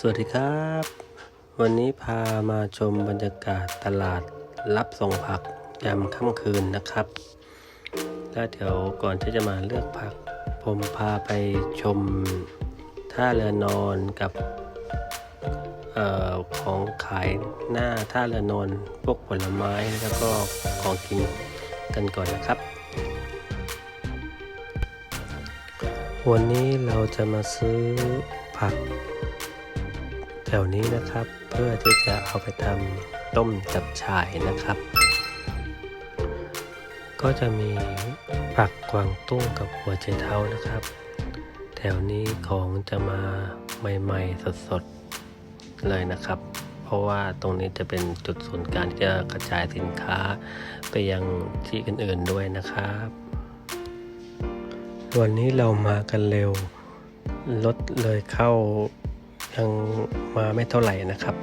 สวัสดีครับ วันนี้พามาชมบรรยากาศตลาดรับส่งผักยามค่ำคืนนะครับ แล้วเดี๋ยวก่อนที่จะมาเลือกผัก ผมพาไปชมท่าเรือนอนกับออของขายหน้าท่าเรือนอนพวกผลไม้แล้วก็ของกินกันก่อนนะครับ วันนี้เราจะมาซื้อผัก ถวนี้นะครับ เพื่อที่จะเอาไปทำต้มจับฉ่ายนะครับ ก็จะมีผักกวางตุ้งกับหัวไชเท้านะครับ แถวนี้ของจะมาใหม่ๆสดๆเลยนะครับ เพราะว่าตรงนี้จะเป็นจุดศูนย์การที่จะกระจายสินค้าไปยังที่อื่นๆด้วยนะครับวันนี้เรามากันเร็ว รถเลยเข้า ยังมาไม่เท่าไหร่นะครับ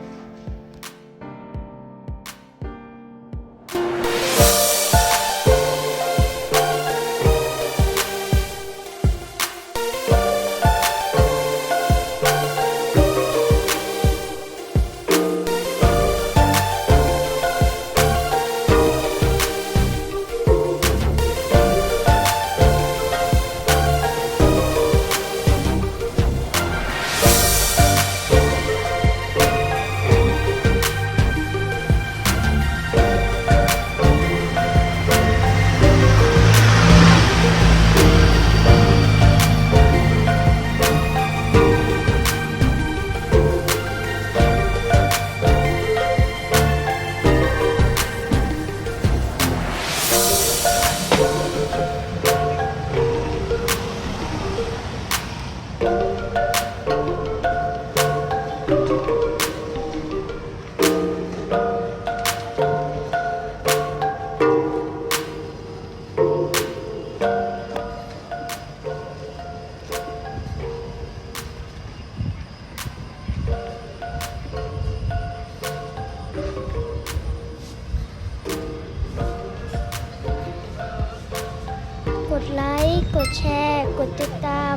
กดแชร์ กดติดตาม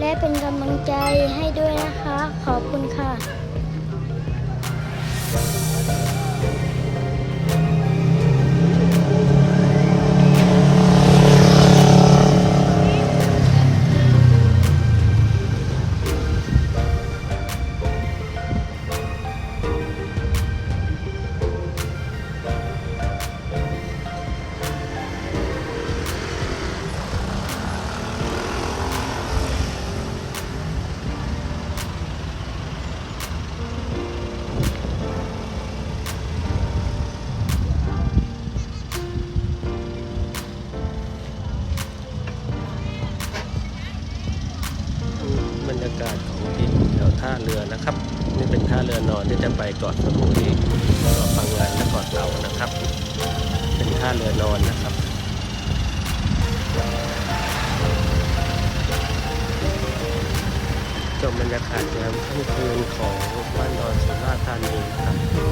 และเป็นกำลังใจให้ด้วยนะคะ นะครับ นี่เป็นท่าเรือนอนที่จะไปเกาะสมุยเกาะพังงานและเกาะเต่านะครับ เป็นท่าเรือนอนนะครับชมบรรยากาศยามค่ำคืนของบ้านดอนสุราษฎร์ธานีครับ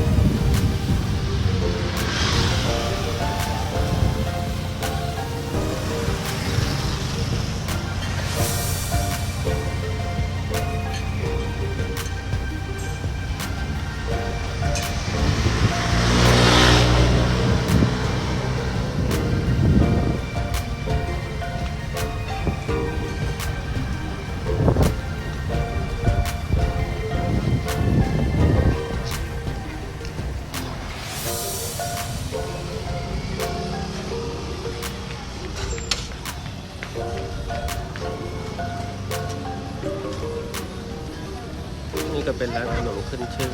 นี่ก็เป็นร้านขนมขึ้นชื่อ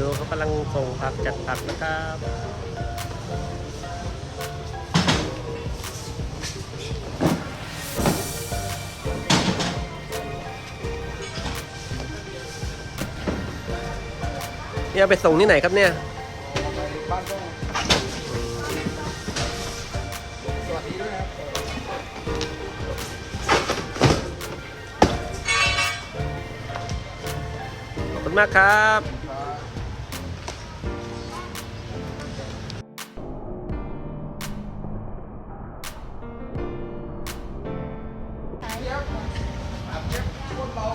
ดูเขากำลังส่งผักจัดผักนะครับ นี่เไปส่งที่ไหนครับเนี่ยขอบคุณมากครับเจี๊ยบเจี๊ยบคนเรา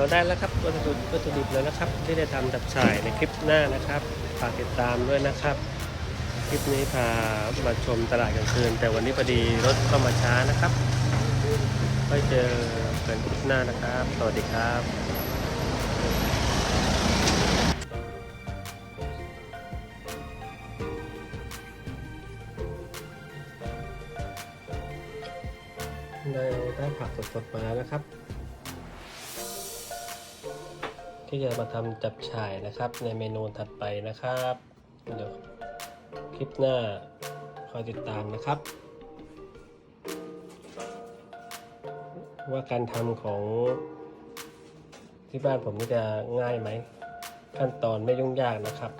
ราได้แล้วครับวัตถุวัตถุดิบแล้วนะครับ ที่ได้ทำจับฉ่ายในคลิปหน้านะครับฝากติดตามด้วยนะครับ คลิปนี้พามาชมตลาดกลางคืน แต่วันนี้พอดีรถเข้ามาช้านะครับไว้เจอกันคลิปหน้านะครับ สวัสดีครับได้ได้ผักสดๆมาแล้วครับ ที่จะมาทำจับฉ่ายนะครับ ในเมนูถัดไปนะครับเดี๋ยวคลิปหน้าคอยติดตามนะครับ ว่าการทำของที่บ้านผมนี่จะง่ายไหม ขั้นตอนไม่ยุ่งยากนะครับ